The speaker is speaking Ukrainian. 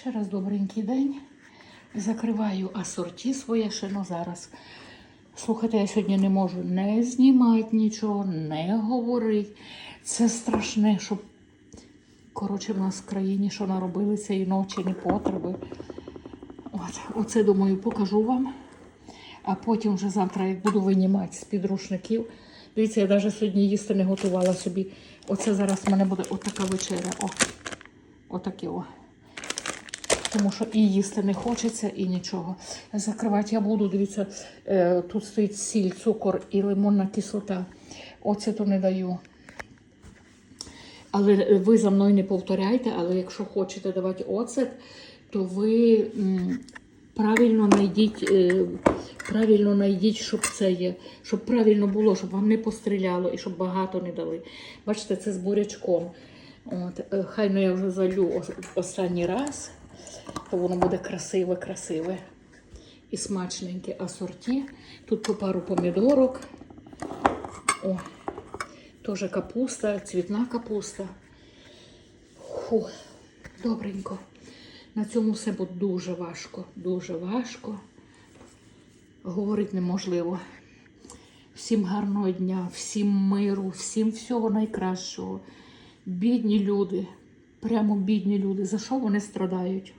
Ще раз добренький день. Закриваю асорті своє шино зараз. Слухайте, я сьогодні не можу не знімати нічого, не говорити. Це страшне, щоб, коротше, в нас в країні, що наробили цієї ночі, не потреби. От, оце, думаю, покажу вам. А потім вже завтра, як буду винімати з-під рушників. Дивіться, я навіть сьогодні їсти не готувала собі. Оце зараз в мене буде отака вечеря. О, отаке о. Тому що і їсти не хочеться, і нічого. Закривати я буду. Дивіться, е, тут стоїть сіль, цукор і лимонна кислота. Оцету не даю. Але ви за мною не повторяйте, але якщо хочете давати оцет, то ви правильно знайдіть, е, правильно знайдіть, щоб це є, щоб правильно було, щоб вам не постріляло і щоб багато не дали. Бачите, це з бурячком. От, е, хай ну я вже залю останній раз, то воно буде красиве, красиве і смачненьке асорті. Тут по пару помідорок. О, теж капуста, цвітна капуста. Фу, добренько. На цьому все буде дуже важко, дуже важко. Говорити неможливо. Всім гарного дня, всім миру, всім всього найкращого. Бідні люди, прямо бідні люди. За що вони страдають?